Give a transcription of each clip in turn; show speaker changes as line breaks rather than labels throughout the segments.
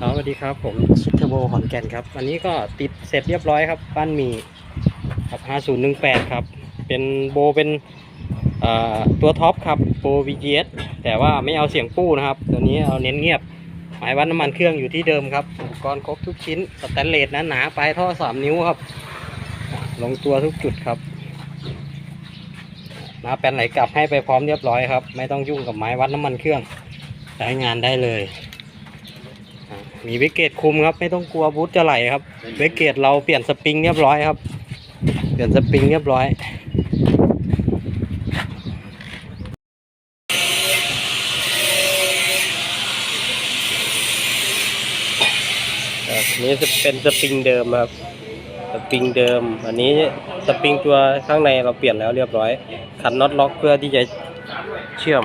ครับสวัสดีครับผมซุปเทอร์โบขอนแก่นครับอันนี้ก็ติดเสร็จเรียบร้อยครับบ้านมีครับ5018 ครับ เป็นโบเป็นตัวท็อปครับโบ VGS แต่ว่าไม่เอาเสียงปู้นะครับ ตัวนี้เอาเน้นเงียบ หมายวัดน้ำมันเครื่องอยู่ที่เดิมครับอุปกรณ์ครบทุกชิ้นสแตนเลสนะหนาปลายท่อ 3 นิ้วครับ ลงตัวทุกจุดครับนะแปลนไหลกลับให้ไปพร้อมเรียบร้อยครับ ไม่ต้องยุ่งกับไม้วัดน้ำมันเครื่องใช้งานได้เลย มีเวกเกตคุมครับ ไม่ต้องกลัวบูทจะไหลครับ เวกเกตเราเปลี่ยนสปริงเรียบร้อยครับ เปลี่ยนสปริงเรียบร้อยครับนี่จะเป็นสปริงเดิมครับ สปริงเดิม อันนี้สปริงตัวข้างในเราเปลี่ยนแล้วเรียบร้อย ขันน็อตล็อกเพื่อที่จะเชื่อม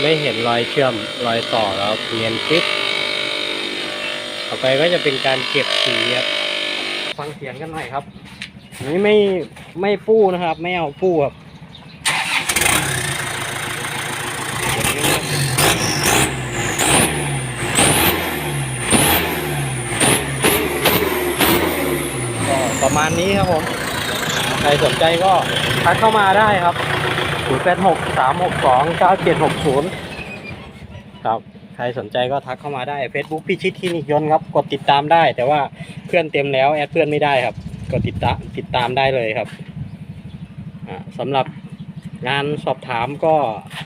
ไม่เห็นรอยเชื่อมรอยต่อแล้วเนียนคลิปต่อไปก็จะเป็นการเก็บสีครับฟังเสียงกันหน่อยครับนนี้ไม่ไม่ปู้นะครับ ไม่เอาปู้ครับประมาณนี้ครับผม ใครสนใจก็ทักเข้ามาได้ครับ 0 8 6 3 6 2 9 7 6 0ครับ ใครสนใจก็ทักเข้ามาได้ Facebook พิชิตคลินิกยนต์ครับ กดติดตามได้ แต่ว่าเพื่อนเต็มแล้วแอดเพื่อนไม่ได้ครับ กดติดตามติดตามได้เลยครับอ่าสำหรับงานสอบถามก็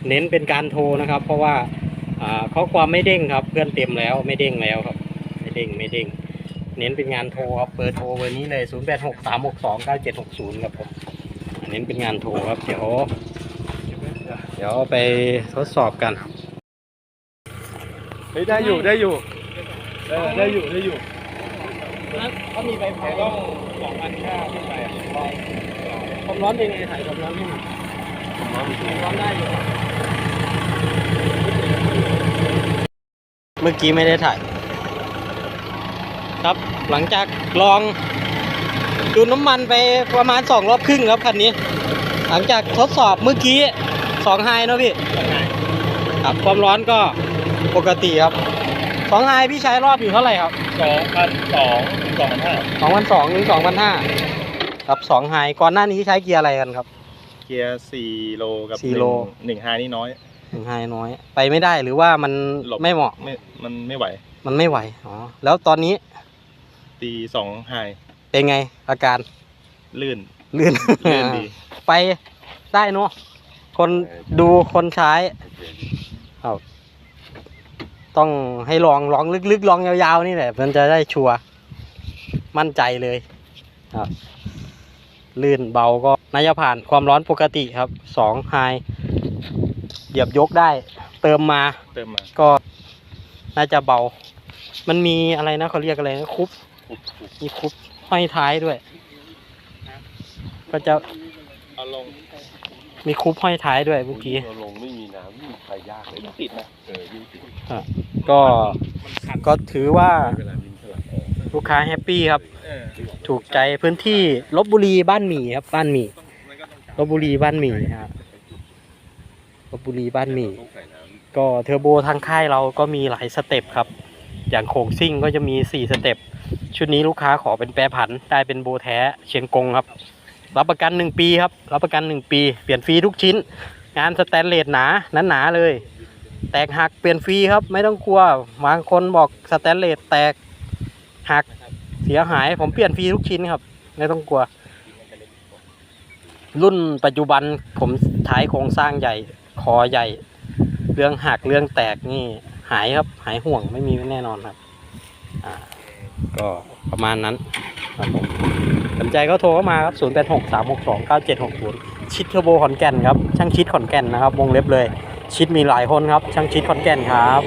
เน้นเป็นการโทรนะครับ เพราะว่าอ่าข้อความไม่เด้งครับ เพื่อนเต็มแล้วไม่เด้งแล้วครับ ไม่เด้งไม่เด้งเน้นเป็นงานโทรครับเบอร์โทรเบอร์นี้เลย 0 8 6 3 6 2 9 7 6 0 ครับผมเน้นเป็นงานโทรครับ เดี๋ยว เดี๋ยวไปทดสอบกัน
เฮ้ยได้อยู่ได้อยู่เออได้อยู่ได้อยู่
เขามีใบเผา
ต้องสองพันห้าขึ้นไปอะ
ความร้อนเป็นไงถ่ายความร้อนให้หน่อยความร้อนได้อยู่ เมื่อกี้ไม่ได้ถ่าย ครับหลังจากลองดูดน้ำมันไปประมาณสองรอบครึ่งครับคันนี้ หลังจากทดสอบเมื่อกี้ สองไฮเนาะพี่ครับความร้อนก็ปกติครับสองไฮพี่ใช้รอบอยู่เท่าไหร่ครับ
สองพันสองสองพันห้า
สองพันสองถึงสองพันห้าครับสองไฮก่อนหน้านี้ใช้เกียร์อะไรกันครับ
เกียร์สี่โลกับ
สี่โล
หนึ่งไฮนี่น้อย
หนึ่งไฮน้อย ไปไม่ได้หรือว่ามัน
หลบ
ไม่เหมาะ
ไม่มันไม่ไหว
มันไม่ไหวอ๋อแล้วตอนนี้
ตีสองไฮ
เป็นไงอาการ
ลื่น
ลื่น
ลื่นดี
ไปได้เนอะ คนดูคนใช้ครับต้องให้ลองลองลึกๆลองยาวๆนี่แหละมันจะได้ชัวร์มั่นใจเลยครับลื่นเบาก็น่าจะผ่านความร้อนปกติครับสองไฮเหยียบยกได้ เติมมา
เติมมา
ก็น่าจะเบา มันมีอะไรนะเขาเรียกอะไรนะคุบมีคุบห้อยท้ายด้วย ก็จะ
เอาลง
มีคุบห้อยท้ายด้วยเมื่อกี้
เราลงไม่มีน้ำนี่ไปยากเลย
ยิ่ง
นะ
ติดนะ
เออยิ่งติด
ก็
มันขัด
ก็ถือว่า
เวลาดินสลับออก
ลูกค้าแฮปปี้ครับ
เออ
ถูกใจพื้นที่ลบบุรีบ้านหมี่ครับ บ้านหมี่
มันก็ต้อง
ลบบุรีบ้านหมี่ครับลบบุรีบ้านหมี่
ต้องใส่น้
ก็เทอร์โบทางค่ายเราก็มีหลายสเต็ปครับ อย่างโคงซิ่งก็จะมี 4 สเต็ปชุดนี้ลูกค้าขอเป็นแปรผันได้เป็นโบแท้เชียงกงครับ รับประกัน 1 ปีครับ รับประกัน 1 ปี เปลี่ยนฟรีทุกชิ้น งานสแตนเลสหนาหนาๆเลย แตกหักเปลี่ยนฟรีครับ ไม่ต้องกลัวบางคนบอกสแตนเลสแตกหักเสียหาย ผมเปลี่ยนฟรีทุกชิ้นครับ ไม่ต้องกลัว รุ่นปัจจุบันผมท้ายโครงสร้างใหญ่ คอใหญ่ เรื่องหักเรื่องแตกนี่หายครับ หายห่วงไม่มีแน่นอนครับ อ่า ก็ประมาณนั้นครับผม สนใจก็โทรเข้ามาครับ 0 8 6 3 6 2 9 7 6 0 ชิดเทอร์โบขอนแก่นครับ ช่างชิดขอนแก่นนะครับ วงเล็บเลย ชิดมีหลายคนครับ ช่างชิดขอนแก่นครับ